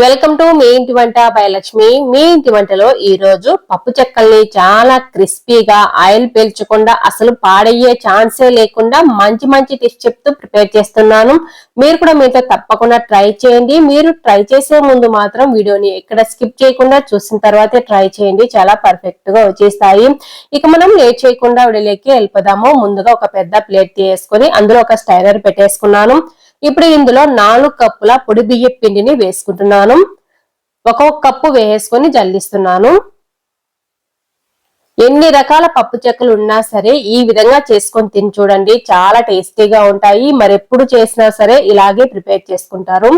Welcome to me ఇంటి వంట by Lakshmi మీ ఇంటి వంటలో ఈ రోజు పప్పు చెక్కల్ని చాలా క్రిస్పీగా ఆయిల్ పీల్చకుండా అసలు పాడయ్యే ఛాన్సే లేకుండా మంచి మంచి టిప్స్ చెప్తూ ప్రిపేర్ చేస్తున్నాను. మీరు కూడా మీతో తప్పకుండా ట్రై చేయండి. మీరు ట్రై చేసే ముందు మాత్రం వీడియోని ఎక్కడ స్కిప్ చేయకుండా చూసిన తర్వాతే ట్రై చేయండి. చాలా పర్ఫెక్ట్గా వచ్చేస్తాయి. ఇక మనం లేట్ చేయకుండా వీడియోలోకి వెళ్ళిపోదాము. ముందుగా ఒక పెద్ద ప్లేట్ తీసుకొని అందులో ఒక స్టైరర్ పెట్టేసుకున్నాను. ఇప్పుడు ఇందులో నాలుగు కప్పుల పొడి బియ్య పిండిని వేసుకుంటున్నాను. ఒక్కొక్క కప్పు వేసుకొని జల్లిస్తున్నాను. ఎన్ని రకాల పప్పు చెక్కలు ఉన్నా సరే ఈ విధంగా చేసుకొని తిని చూడండి. చాలా టేస్టీగా ఉంటాయి. మరి ఎప్పుడు చేసినా సరే ఇలాగే ప్రిపేర్ చేసుకుంటారు.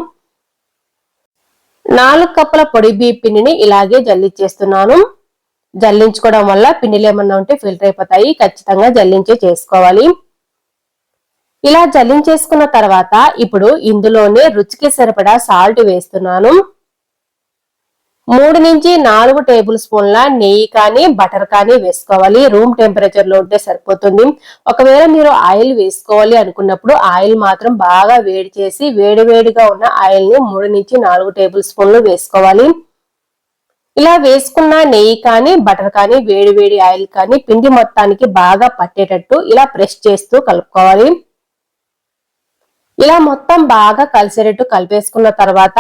నాలుగు కప్పుల పొడి బియ్య పిండిని ఇలాగే జల్లిచ్చేస్తున్నాను. జల్లించుకోవడం వల్ల పిండిలు ఏమన్నా ఉంటే ఫిల్టర్ అయిపోతాయి. ఖచ్చితంగా జల్లించే చేసుకోవాలి. ఇలా జల్లించేసుకున్న తర్వాత ఇప్పుడు ఇందులోనే రుచికి సరిపడా సాల్ట్ వేస్తున్నాను. మూడు నుంచి నాలుగు టేబుల్ స్పూన్ల నెయ్యి కానీ బటర్ కానీ వేసుకోవాలి. రూమ్ టెంపరేచర్లో ఉంటే సరిపోతుంది. ఒకవేళ మీరు ఆయిల్ వేసుకోవాలి అనుకున్నప్పుడు ఆయిల్ మాత్రం బాగా వేడి చేసి వేడి వేడిగా ఉన్న ఆయిల్ని మూడు నుంచి నాలుగు టేబుల్ స్పూన్లు వేసుకోవాలి. ఇలా వేసుకున్న నెయ్యి కానీ బటర్ కానీ వేడి వేడి ఆయిల్ కానీ పిండి మొత్తానికి బాగా పట్టేటట్టు ఇలా ప్రెస్ చేస్తూ కలుపుకోవాలి. ఇలా మొత్తం బాగా కలిసేటట్టు కలిపేసుకున్న తర్వాత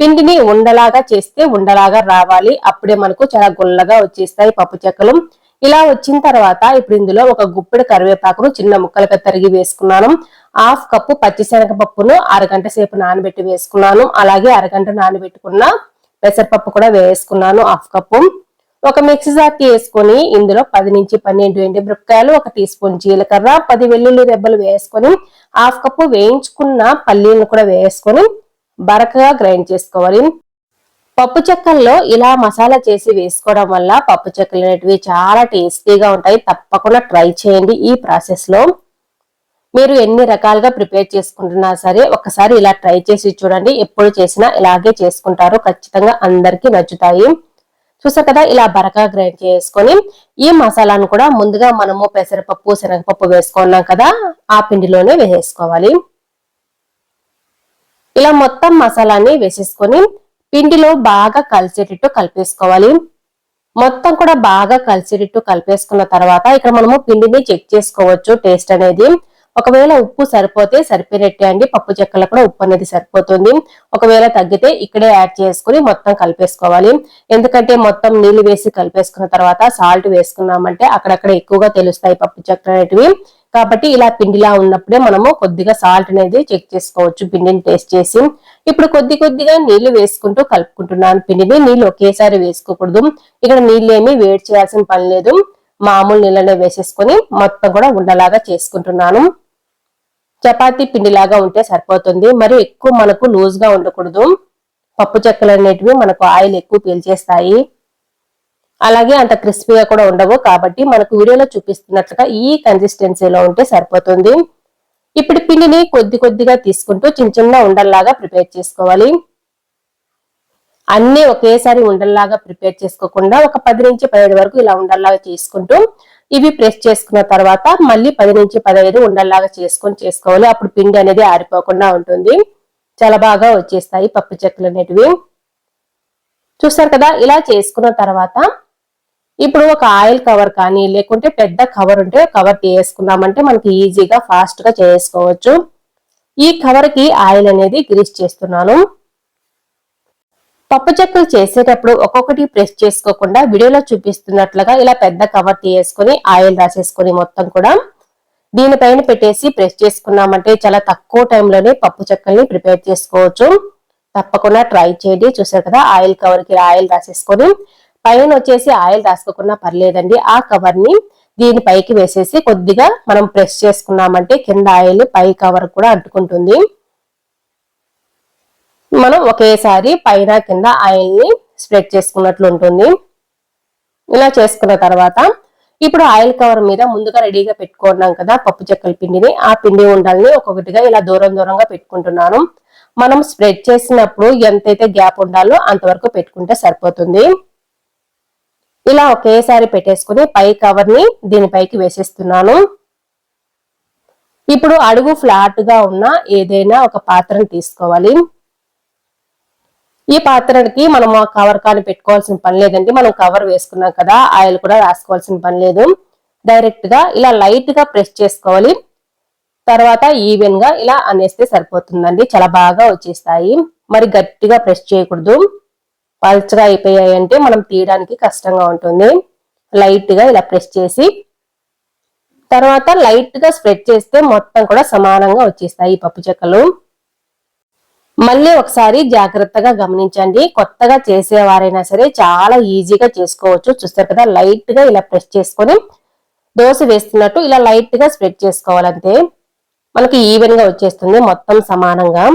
పిండిని ఉండలాగా చేస్తే ఉండలాగా రావాలి. అప్పుడే మనకు చాలా గుల్లగా వచ్చేస్తాయి పప్పు చెక్కలు. ఇలా వచ్చిన తర్వాత ఇప్పుడు ఇందులో ఒక గుప్పెడు కరివేపాకును చిన్న ముక్కలుగా తరిగి వేసుకున్నాను. హాఫ్ కప్పు పచ్చిశనగ పప్పును అరగంట సేపు నానబెట్టి వేసుకున్నాను. అలాగే అరగంట నానబెట్టుకున్న పెసరపప్పు కూడా వేసుకున్నాను హాఫ్ కప్పు. ఒక మిక్సీ జార్కి వేసుకొని ఇందులో పది నుంచి పన్నెండు ఎండి మిరపకాయలు ఒక టీ స్పూన్ జీలకర్ర పది వెల్లుల్లి రెబ్బలు వేసుకొని హాఫ్ కప్పు వేయించుకున్న పల్లీలను కూడా వేసుకొని బరకగా గ్రైండ్ చేసుకోవాలి. పప్పు చెక్కల్లో ఇలా మసాలా చేసి వేసుకోవడం వల్ల పప్పు చెక్కలు అనేటివి చాలా టేస్టీగా ఉంటాయి. తప్పకుండా ట్రై చేయండి ఈ ప్రాసెస్లో మీరు ఎన్ని రకాలుగా ప్రిపేర్ చేసుకుంటున్నా సరే ఒకసారి ఇలా ట్రై చేసి చూడండి. ఎప్పుడు చేసినా ఇలాగే చేసుకుంటారు. ఖచ్చితంగా అందరికీ నచ్చుతాయి. చూసా కదా? ఇలా బరకా గ్రైండ్ చేసుకొని ఈ మసాలాను కూడా ముందుగా మనము పెసరపప్పు శనగపప్పు వేసుకున్నాం కదా? ఆ పిండిలోనే వేసేసుకోవాలి. ఇలా మొత్తం మసాలాని వేసేసుకొని పిండిలో బాగా కలిసేటట్టు కలిపేసుకోవాలి. మొత్తం కూడా బాగా కలిసేటట్టు కలిపేసుకున్న తర్వాత ఇక్కడ మనము పిండిని చెక్ చేసుకోవచ్చు టేస్ట్ అనేది. ఒకవేళ ఉప్పు సరిపోతే సరిపోయినట్టే అండి పప్పు చెక్కల కూడా ఉప్పు అనేది సరిపోతుంది. ఒకవేళ తగ్గితే ఇక్కడే యాడ్ చేసుకుని మొత్తం కలిపేసుకోవాలి. ఎందుకంటే మొత్తం నీళ్ళు వేసి కలిపేసుకున్న తర్వాత సాల్ట్ వేసుకున్నామంటే అక్కడక్కడ ఎక్కువగా తెలుస్తాయి పప్పు చెక్కలు అనేటివి. కాబట్టి ఇలా పిండిలా ఉన్నప్పుడే మనము కొద్దిగా సాల్ట్ అనేది చెక్ చేసుకోవచ్చు పిండిని టేస్ట్ చేసి. ఇప్పుడు కొద్ది కొద్దిగా నీళ్ళు వేసుకుంటూ కలుపుకుంటున్నాను పిండిని. నీళ్ళు ఒకేసారి వేసుకోకూడదు. ఇక్కడ నీళ్ళు ఏమి వేడి చేయాల్సిన పని లేదు. మామూలు నీళ్ళనే వేసేసుకొని మొత్తం కూడా ఉండలాగా చేసుకుంటున్నాను. చపాతీ పిండిలాగా ఉంటే సరిపోతుంది. మరి ఎక్కువ మనకు లూజ్గా ఉండకూడదు. పప్పు చెక్కలు అనేటివి మనకు ఆయిల్ ఎక్కువ పీల్చేస్తాయి. అలాగే అంత క్రిస్పీగా కూడా ఉండవు. కాబట్టి మనకు వీడియోలో చూపిస్తున్నట్లుగా ఈ కన్సిస్టెన్సీలో ఉంటే సరిపోతుంది. ఇప్పుడు పిండిని కొద్ది కొద్దిగా తీసుకుంటూ చిన్న చిన్న ఉండల్లాగా ప్రిపేర్ చేసుకోవాలి. అన్ని ఒకేసారి ఉండల్లాగా ప్రిపేర్ చేసుకోకుండా ఒక పది నుంచి పదిహేడు వరకు ఇలా ఉండల్లాగా చేసుకుంటూ ఇవి ప్రెస్ చేసుకున్న తర్వాత మళ్ళీ పది నుంచి పదహైదు ఉండల్లాగా చేసుకొని చేసుకోవాలి. అప్పుడు పిండి అనేది ఆరిపోకుండా ఉంటుంది. చాలా బాగా వచ్చేస్తాయి పప్పు చెక్కలు అనేటివి. చూస్తారు కదా? ఇలా చేసుకున్న తర్వాత ఇప్పుడు ఒక ఆయిల్ కవర్ కానీ లేకుంటే పెద్ద కవర్ ఉంటే కవర్ తీసుకున్నామంటే మనకి ఈజీగా ఫాస్ట్గా చేసుకోవచ్చు. ఈ కవర్కి ఆయిల్ అనేది గ్రీస్ చేస్తున్నాను. పప్పు చెక్కలు చేసేటప్పుడు ఒక్కొక్కటి ప్రెస్ చేసుకోకుండా వీడియోలో చూపిస్తున్నట్లుగా ఇలా పెద్ద కవర్ తీసుకొని ఆయిల్ రాసేసుకొని మొత్తం కూడా దీనిపైన పెట్టేసి ప్రెస్ చేసుకున్నామంటే చాలా తక్కువ టైంలోనే పప్పు చెక్కల్ని ప్రిపేర్ చేసుకోవచ్చు. తప్పకుండా ట్రై చేయండి. చూసారు కదా ఆయిల్ కవర్కి ఆయిల్ రాసేసుకొని పైన వచ్చేసి ఆయిల్ రాసుకోకుండా పర్లేదండి. ఆ కవర్ని దీని పైకి వేసేసి కొద్దిగా మనం ప్రెస్ చేసుకున్నామంటే కింద ఆయిల్ పై కవర్ కూడా అంటుకుంటుంది. మనం ఒకేసారి పైన కింద ఆయిల్ని స్ప్రెడ్ చేసుకున్నట్లు ఉంటుంది. ఇలా చేసుకున్న తర్వాత ఇప్పుడు ఆయిల్ కవర్ మీద ముందుగా రెడీగా పెట్టుకున్నాం కదా పప్పు చెక్కల పిండిని. ఆ పిండి ఉండాలని ఒక్కొక్కటిగా ఇలా దూరం దూరంగా పెట్టుకుంటున్నాను. మనం స్ప్రెడ్ చేసినప్పుడు ఎంతైతే గ్యాప్ ఉండాలో అంతవరకు పెట్టుకుంటే సరిపోతుంది. ఇలా ఒకేసారి పెట్టేసుకుని పై కవర్ని దీనిపైకి వేసేస్తున్నాను. ఇప్పుడు అడుగు ఫ్లాట్గా ఉన్న ఏదైనా ఒక పాత్రను తీసుకోవాలి. ఈ పాత్రకి మనం ఆ కవర్ కానీ పెట్టుకోవాల్సిన పని లేదండి. మనం కవర్ వేసుకున్నాం కదా ఆయిల్ కూడా రాసుకోవాల్సిన పని లేదు. డైరెక్ట్గా ఇలా లైట్గా ప్రెస్ చేసుకోవాలి. తర్వాత ఈవెన్గా ఇలా అనేస్తే సరిపోతుందండి. చాలా బాగా వచ్చేస్తాయి. మరి గట్టిగా ప్రెస్ చేయకూడదు. పల్చగా అయిపోయాయి అంటే మనం తీయడానికి కష్టంగా ఉంటుంది. లైట్గా ఇలా ప్రెస్ చేసి తర్వాత లైట్గా స్ప్రెడ్ చేస్తే మొత్తం కూడా సమానంగా వచ్చేస్తాయి ఈ పప్పు చెక్కలు. మళ్ళీ ఒకసారి జాగ్రత్తగా గమనించండి. కొత్తగా చేసేవారైనా సరే చాలా ఈజీగా చేసుకోవచ్చు. చూస్తారు కదా లైట్గా ఇలా ప్రెస్ చేసుకొని దోశ వేస్తున్నట్టు ఇలా లైట్గా స్ప్రెడ్ చేసుకోవాలంటే మనకి ఈవెన్గా వచ్చేస్తుంది మొత్తం సమానంగా.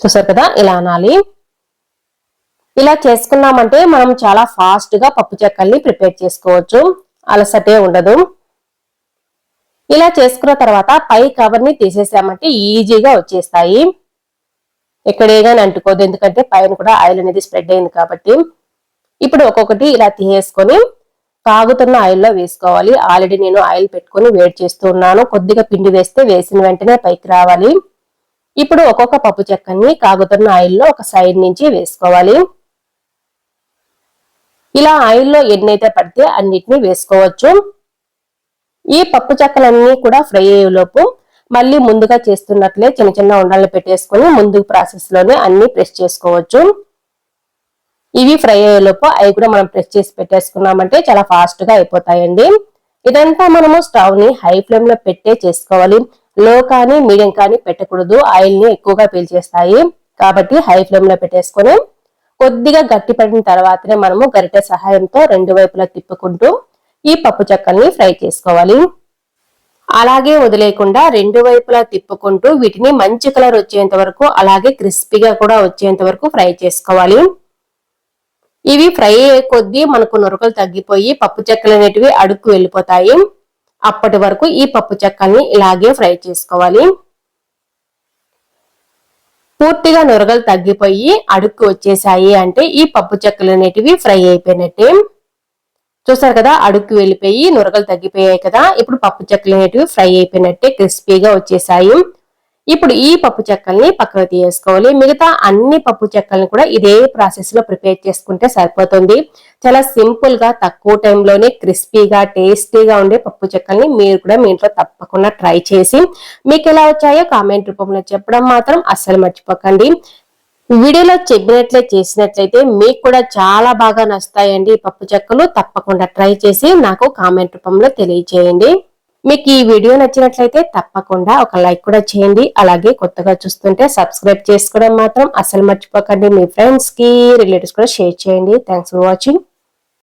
చూసారు కదా ఇలా అనాలి. ఇలా చేసుకున్నామంటే మనం చాలా ఫాస్ట్గా పప్పు చెక్కల్ని ప్రిపేర్ చేసుకోవచ్చు. అలసటే ఉండదు. ఇలా చేసుకున్న తర్వాత పై కవర్ని తీసేసామంటే ఈజీగా వచ్చేస్తాయి. ఎక్కడేగాని అంటుకోదు ఎందుకంటే పైన కూడా ఆయిల్ అనేది స్ప్రెడ్ అయింది కాబట్టి. ఇప్పుడు ఒక్కొక్కటి ఇలా తీసేసుకొని కాగుతున్న ఆయిల్లో వేసుకోవాలి. ఆల్రెడీ నేను ఆయిల్ పెట్టుకొని వేడి చేస్తూ ఉన్నాను. కొద్దిగా పిండి వేస్తే వేసిన వెంటనే పైకి రావాలి. ఇప్పుడు ఒక్కొక్క పప్పు చెక్కని కాగుతున్న ఆయిల్లో ఒక సైడ్ నుంచి వేసుకోవాలి. ఇలా ఆయిల్లో ఎన్నైతే పడితే అన్నిటిని వేసుకోవచ్చు. ఈ పప్పు చెక్కలన్నీ కూడా ఫ్రై అయ్యేలోపు మళ్ళీ ముందుగా చేస్తున్నట్లే చిన్న చిన్న ఉండలు పెట్టేసుకొని ముందు ప్రాసెస్లోనే అన్ని ప్రెస్ చేసుకోవచ్చు. ఇవి ఫ్రై అయ్యేలోపు అవి కూడా మనం ప్రెస్ చేసి పెట్టేసుకున్నామంటే చాలా ఫాస్ట్గా అయిపోతాయండి. ఇదంతా మనము స్టవ్ని హై ఫ్లేమ్లో పెట్టే చేసుకోవాలి. లో కానీ మీడియం కానీ పెట్టకూడదు. ఆయిల్ని ఎక్కువగా పీల్చేస్తాయి. కాబట్టి హై ఫ్లేమ్లో పెట్టేసుకొని కొద్దిగా గట్టి పడిన తర్వాతనే మనము గరిటె సహాయంతో రెండు వైపులా తిప్పుకుంటూ ఈ పప్పు చెక్కల్ని ఫ్రై చేసుకోవాలి. అలాగే వదిలేయకుండా రెండు వైపులా తిప్పుకుంటూ వీటిని మంచి కలర్ వచ్చేంత వరకు అలాగే క్రిస్పీగా కూడా వచ్చేంత వరకు ఫ్రై చేసుకోవాలి. ఇవి ఫ్రై అయ్యే కొద్దీ మనకు నురకలు తగ్గిపోయి పప్పు చెక్కలు అనేటివి అడుక్కు వెళ్ళిపోతాయి. అప్పటి వరకు ఈ పప్పు చెక్కల్ని ఇలాగే ఫ్రై చేసుకోవాలి. పూర్తిగా నురగలు తగ్గిపోయి అడుక్కు వచ్చేసాయి అంటే ఈ పప్పు చెక్కలు అనేటివి ఫ్రై అయిపోయినట్టే. చూసారు కదా అడుక్కి వెళ్ళిపోయి నొరగలు తగ్గిపోయాయి కదా. ఇప్పుడు పప్పు చెక్కలు అనేటివి ఫ్రై అయిపోయినట్టే క్రిస్పీగా వచ్చేసాయి. ఇప్పుడు ఈ పప్పు చెక్కల్ని పక్కన తీసుకోవాలి మిగతా అన్ని పప్పు చెక్కల్ని కూడా ఇదే ప్రాసెస్లో ప్రిపేర్ చేసుకుంటే సరిపోతుంది. చాలా సింపుల్గా తక్కువ టైంలోనే క్రిస్పీగా టేస్టీగా ఉండే పప్పు చెక్కల్ని మీరు కూడా మీ ఇంట్లో తప్పకుండా ట్రై చేసి మీకు ఎలా వచ్చాయో కామెంట్ రూపంలో చెప్పడం మాత్రం అస్సలు మర్చిపోకండి. వీడియోలో చెప్పినట్లే చేసినట్లయితే మీకు కూడా చాలా బాగా నచ్చుతాయండి పప్పు చెక్కలు. తప్పకుండా ట్రై చేసి నాకు కామెంట్ రూపంలో తెలియచేయండి. మీకు ఈ వీడియో నచ్చినట్లయితే తప్పకుండా ఒక లైక్ కూడా చేయండి. అలాగే కొత్తగా చూస్తుంటే సబ్స్క్రైబ్ చేసుకోవడం మాత్రం అసలు మర్చిపోకండి. మీ ఫ్రెండ్స్కి రిలేటివ్స్ కూడా షేర్ చేయండి. Thanks for watching.